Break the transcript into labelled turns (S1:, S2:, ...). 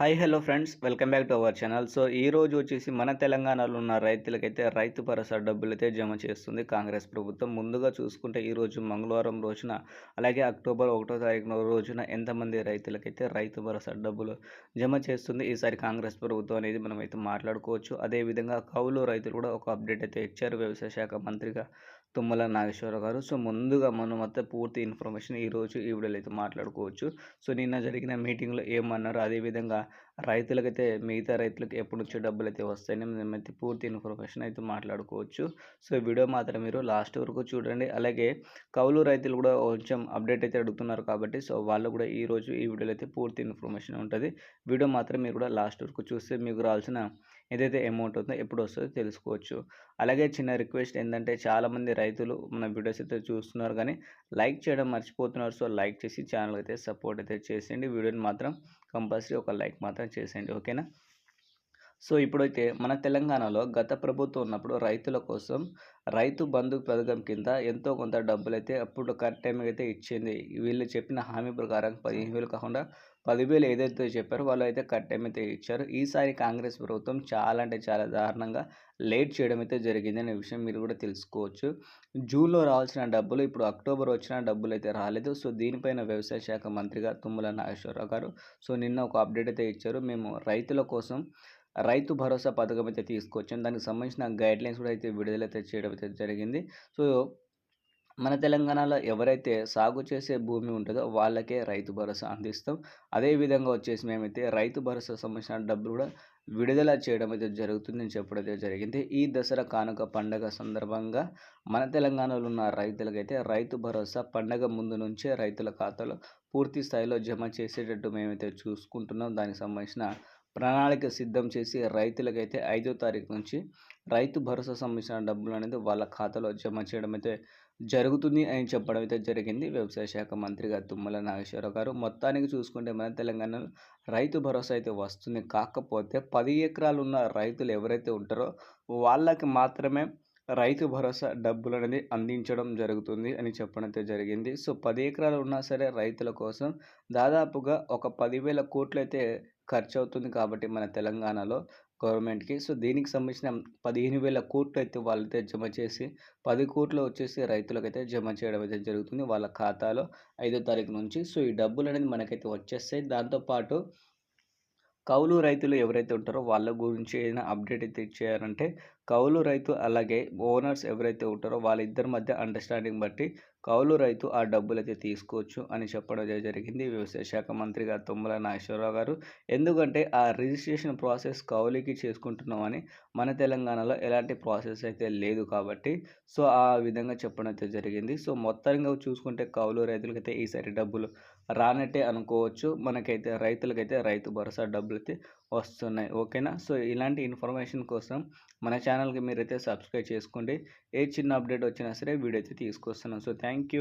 S1: Hi hello friends. Welcome back to our channel. So ఈ రోజు వచ్చేసి మన తెలంగాణలో ఉన్న రైతులకైతే రైతు భరోసా డబ్బులు అయితే జమ చేస్తుంది కాంగ్రెస్ ప్రభుత్వం. ముందుగా చూసుకుంటే ఈ రోజు మంగళవారం రోజున అలాగే అక్టోబర్ ఒకటో తారీఖున రోజున ఎంతమంది రైతులకైతే రైతు భరోసా డబ్బులు జమ చేస్తుంది ఈసారి కాంగ్రెస్ ప్రభుత్వం అనేది మనం అయితే మాట్లాడుకోవచ్చు. అదేవిధంగా కౌలు రైతులు కూడా ఒక అప్డేట్ అయితే ఇచ్చారు. వ్యవసాయ శాఖ మంత్రిగా తుమ్మల నాగేశ్వరరావు గారు. సో ముందుగా మనం మొత్తం పూర్తి ఇన్ఫర్మేషన్ ఈరోజు ఈ వీడియోలో అయితే మాట్లాడుకోవచ్చు. సో నిన్న జరిగిన మీటింగ్లో ఏమన్నారు? అదేవిధంగా రైతులకైతే మిగతా రైతులకు ఎప్పటి నుంచి డబ్బులు అయితే వస్తాయని మేమైతే పూర్తి ఇన్ఫర్మేషన్ అయితే మాట్లాడుకోవచ్చు. సో వీడియో మాత్రం మీరు లాస్ట్ వరకు చూడండి. అలాగే కౌలు రైతులు కూడా కొంచెం అప్డేట్ అయితే అడుగుతున్నారు కాబట్టి సో వాళ్ళు కూడా ఈరోజు ఈ వీడియోలో అయితే పూర్తి ఇన్ఫర్మేషన్ ఉంటుంది. వీడియో మాత్రం మీరు కూడా లాస్ట్ వరకు చూస్తే మీకు రావాల్సిన ఏదైతే అమౌంట్ ఉందో ఎప్పుడు వస్తుందో తెలుసుకోవచ్చు. అలాగే చిన్న రిక్వెస్ట్ ఏంటంటే చాలామంది రైతులు మన వీడియోస్ అయితే చూస్తున్నారు కానీ లైక్ చేయడం మర్చిపోతున్నారు. సో లైక్ చేసి ఛానల్ అయితే సపోర్ట్ అయితే చేసేయండి. వీడియోని మాత్రం కంపల్సరీ ఒక లైక్ మాత్రం చేసేయండి. ఓకేనా? సో ఇప్పుడైతే మన తెలంగాణలో గత ప్రభుత్వం ఉన్నప్పుడు రైతుల కోసం రైతు బంధు పథకం కింద ఎంతో కొంత డబ్బులు అయితే అప్పుడు కరెక్ట్ టైంకి అయితే ఇచ్చింది. వీళ్ళు చెప్పిన హామీ ప్రకారం పదిహేను వేలు కాకుండా పదివేలు ఏదైతే చెప్పారో వాళ్ళు అయితే కరెక్ట్ టైం అయితే ఇచ్చారు. ఈసారి కాంగ్రెస్ ప్రభుత్వం చాలా అంటే చాలా దారుణంగా లేట్ చేయడం అయితే జరిగింది అనే విషయం మీరు కూడా తెలుసుకోవచ్చు. జూన్లో రావాల్సిన డబ్బులు ఇప్పుడు అక్టోబర్ వచ్చిన డబ్బులు అయితే రాలేదు. సో దీనిపైన వ్యవసాయ శాఖ మంత్రిగా తుమ్మల నాగేశ్వరరావు గారు సో నిన్న ఒక అప్డేట్ అయితే ఇచ్చారు. మేము రైతుల కోసం రైతు భరోసా పథకం అయితే తీసుకొచ్చాను దానికి సంబంధించిన గైడ్లైన్స్ కూడా అయితే విడుదల అయితే చేయడం అయితే జరిగింది. సో మన తెలంగాణలో ఎవరైతే సాగు చేసే భూమి ఉంటుందో వాళ్ళకే రైతు భరోసా అందిస్తాం. అదేవిధంగా వచ్చేసి మేమైతే రైతు భరోసా సంబంధించిన డబ్బులు కూడా విడుదల చేయడం అయితే జరుగుతుందని చెప్పడం అయితే జరిగింది. ఈ దసరా కానుక పండగ సందర్భంగా మన తెలంగాణలో ఉన్న రైతులకైతే రైతు భరోసా పండగ ముందు నుంచే రైతుల ఖాతాలో పూర్తి స్థాయిలో జమ చేసేటట్టు మేమైతే చూసుకుంటున్నాం. దానికి సంబంధించిన ప్రణాళిక సిద్ధం చేసి రైతులకైతే ఐదో తారీఖు నుంచి రైతు భరోసా సంబంధించిన డబ్బులు అనేది వాళ్ళ ఖాతాలో జమ చేయడం అయితే జరుగుతుంది అని చెప్పడం అయితే జరిగింది. వ్యవసాయ శాఖ మంత్రిగా తుమ్మల నాగేశ్వరరావు గారు. మొత్తానికి చూసుకుంటే మన తెలంగాణలో రైతు భరోసా అయితే వస్తుంది. కాకపోతే పది ఎకరాలు ఉన్న రైతులు ఎవరైతే ఉంటారో వాళ్ళకి మాత్రమే రైతు భరోసా డబ్బులు అనేది అందించడం జరుగుతుంది అని చెప్పడం అయితే జరిగింది. సో పది ఎకరాలు ఉన్నా సరే రైతుల కోసం దాదాపుగా ఒక పదివేల కోట్లు అయితే ఖర్చు అవుతుంది కాబట్టి మన తెలంగాణలో గవర్నమెంట్కి. సో దీనికి సంబంధించిన పదిహేను వేల కోట్లు అయితే వాళ్ళైతే జమ చేసి పది కోట్లు వచ్చేసి రైతులకైతే జమ చేయడం అయితే జరుగుతుంది వాళ్ళ ఖాతాలో ఐదో తారీఖు నుంచి. సో ఈ డబ్బులు అనేది మనకైతే వచ్చేస్తాయి. దాంతోపాటు కౌలు రైతులు ఎవరైతే ఉంటారో వాళ్ళ గురించి ఏదైనా అప్డేట్ అయితే ఇచ్చేయారంటే కౌలు రైతు అలాగే ఓనర్స్ ఎవరైతే ఉంటారో వాళ్ళిద్దరి మధ్య అండర్స్టాండింగ్ బట్టి కౌలు రైతు ఆ డబ్బులు అయితే తీసుకోవచ్చు అని చెప్పడం జరిగింది. వ్యవసాయ శాఖ మంత్రి గారు తుమ్మల నాగేశ్వరరావు గారు. ఎందుకంటే ఆ రిజిస్ట్రేషన్ ప్రాసెస్ కౌలికి చేసుకుంటున్నామని మన తెలంగాణలో ఎలాంటి ప్రాసెస్ అయితే లేదు కాబట్టి సో ఆ విధంగా చెప్పడం అయితే జరిగింది. సో మొత్తంగా చూసుకుంటే కౌలు రైతులకైతే ఈసారి డబ్బులు రానట్టే అనుకోవచ్చు. మనకైతే రైతులకైతే రైతు భరోసా డబ్బులు అయితే వస్తున్నాయి. ఓకేనా? సో ఇలాంటి ఇన్ఫర్మేషన్ కోసం మన ఛానల్కి మీరైతే సబ్స్క్రైబ్ చేసుకోండి. ఏ చిన్న అప్డేట్ వచ్చినా సరే వీడియో అయితే తీసుకొస్తున్నాం సో థ్యాంక్ యూ